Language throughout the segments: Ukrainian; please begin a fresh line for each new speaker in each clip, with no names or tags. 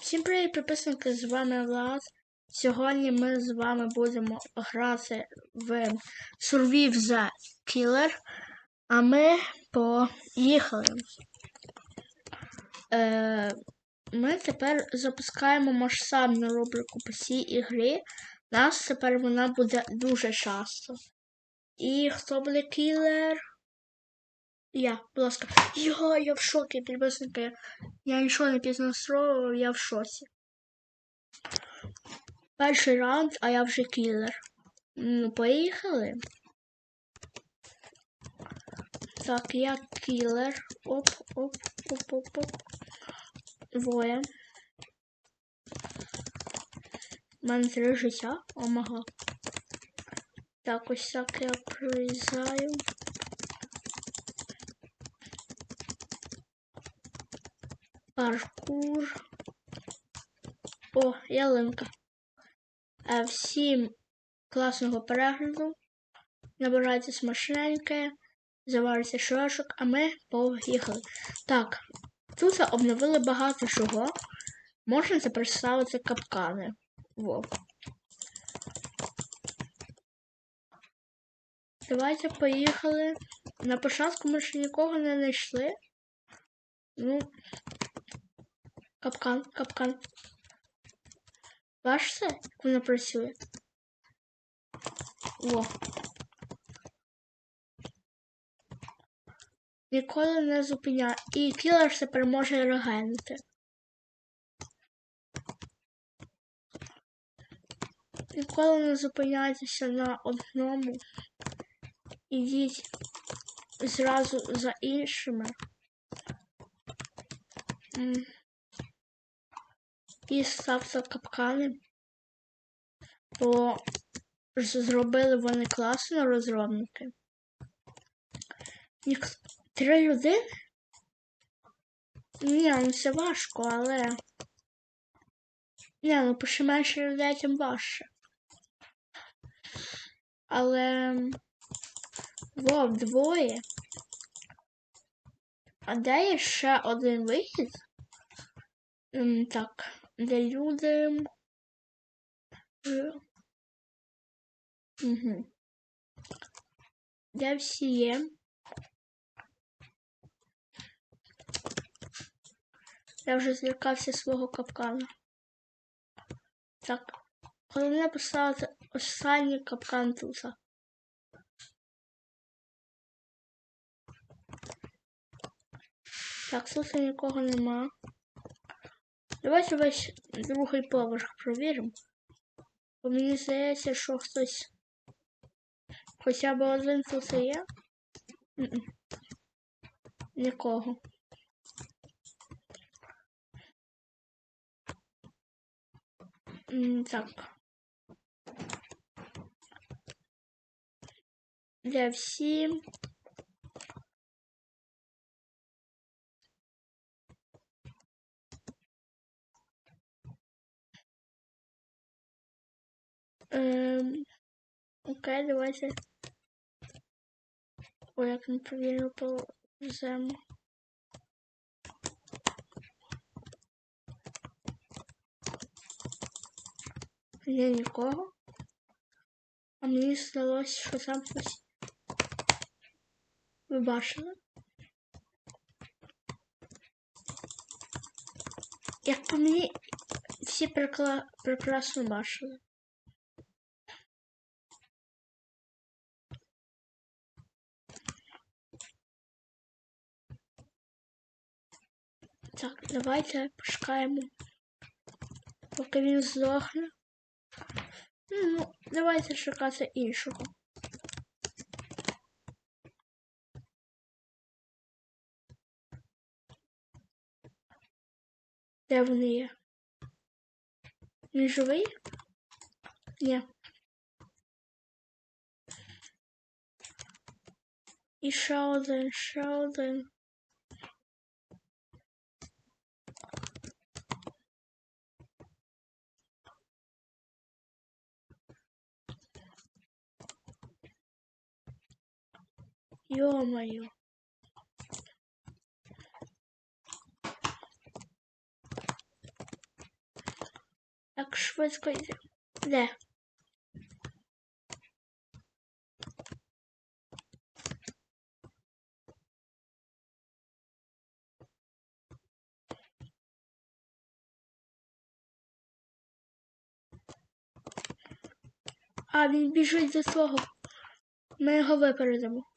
Всім привіт, підписники, з вами Влад. Сьогодні ми з вами будемо грати в Survive the Killer, а ми поїхали. Е, ми тепер запускаємо масштабну рубрику по цій ігрі. Нас тепер вона буде дуже часто. І хто буде кілер? Я, будь ласка. Йо, я в шокі, підписники. Я нічого не піднастроював, я в шоці. Перший раунд, а я вже кілер. Ну, поїхали. Так, я кілер. Оп, оп, оп, оп, оп. Двоє. У мене три життя. Омага. Так, ось так я прорізаю. Паркур. О, ялинка. Е, Всім класного перегляду. Набирайте смачненьке, заварюйте шашок, а ми поїхали. Так, тут обновили багато чого. Можна тепер ставити капкани. Во. Давайте поїхали. На початку ми ще нікого не знайшли. Ну, капкан, капкан. Бачите, як воно працює? О. Ніколи не зупиняє. І кілер тепер може регенити. Ніколи не зупиняйтеся на одному. Ідіть зразу за іншими. І ставте капкани. Бо зробили вони класно розробники. Нік... Три людини? Ні, ну це важко, але. Ні, ну пише менше людей, тим важче. Але. Вов, двоє. А де є ще один вихід? Так, люди. Угу. Де всі є? Я вже злякався свого капкана. Так, головне поставити останній капкан тут. Так, тут нікого нема. Давайте весь другий поверх провіримо. Бо мені здається, що хтось хоча б один тут є. Нікого. Так. Для всім. Ем, окей, давайте. Ой, як неправильно повземо. Є нікого. А мені здалося, що там хтось. Ви бачили? Як по мені всі прикла... прекрасно бачили. Так, давайте пошукаємо, поки він здохне. Ну, давайте шукати іншого. Де вони є? Він живий? Ні. І ще один, ще один. Ё-моё. швидко йди. Де? А, він біжить до того. Ми його випередимо.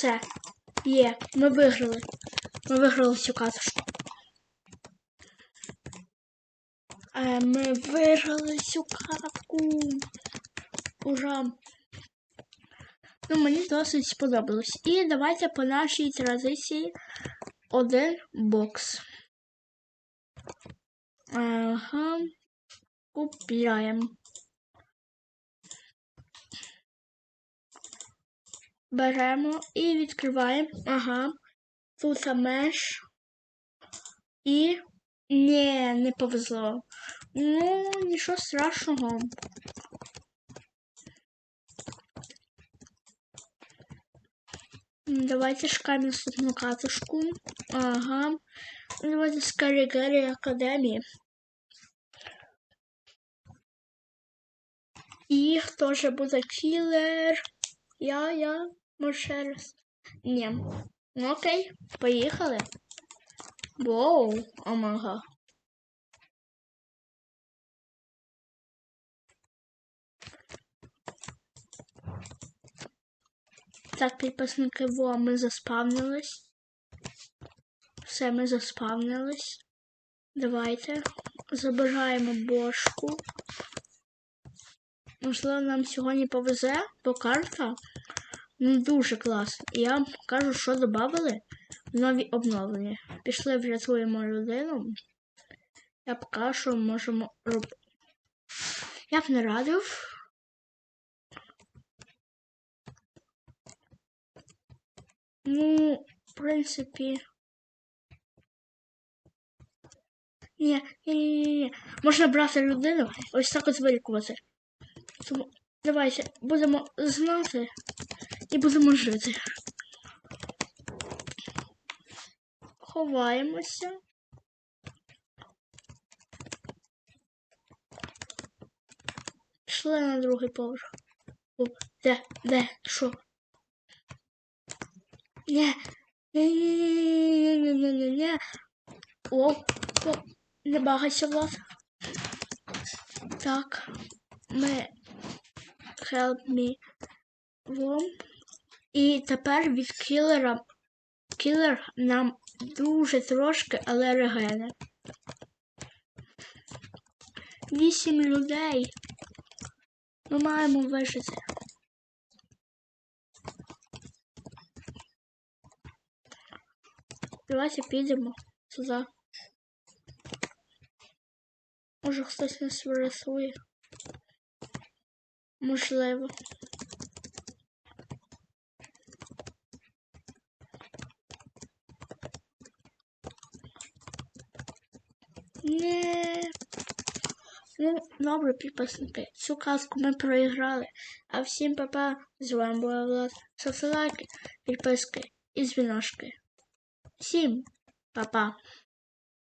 Все, є, ми виграли. Ми виграли цю катушку. Е, ми виграли цю катку. Ура! Ну, мені досить сподобалось. І давайте по нашій традиції один бокс. Ага. Купляємо. Беремо і відкриваємо. Ага. Тут меш. І. Ні, не повезло. Ну, нічого страшного. Давайте шукаємо наступну катушку. Ага. Давайте з Карігері Академії. І хто же буде кілер? Я, я, може раз. Ні. Ну окей, поїхали. Воу, омага. Так, підписники, во, ми заспавнились. Все, ми заспавнились. Давайте. Забираємо бошку. Можливо, нам сьогодні повезе, бо карта ну, дуже класна. І я вам покажу, що додали в нові обновлення. Пішли, врятуємо людину. Я покажу, що можемо робити. Я б не радив. Ну, в принципі. Ні, ні, ні, ні. Можна брати людину, ось так от вилікувати. Тому давайте будемо знати і будемо жити. Ховаємося. Пішли на другий поверх. О, де, де, що? Ні. Ні-ні-ні-ні-ні-ні-ні. О, о, не багайся, Влад. Так, ми help me вам. І тепер від кілера. Кілер нам дуже трошки, але регене. Вісім людей. Ми маємо вижити. Давайте підемо сюди. Може хтось нас врятує. Можливо. Ні. Ну, добре, підписники. Цю казку ми проіграли. А всім папа. З вами була Влад. Ставте підписки і дзвіночки. Всім па-па.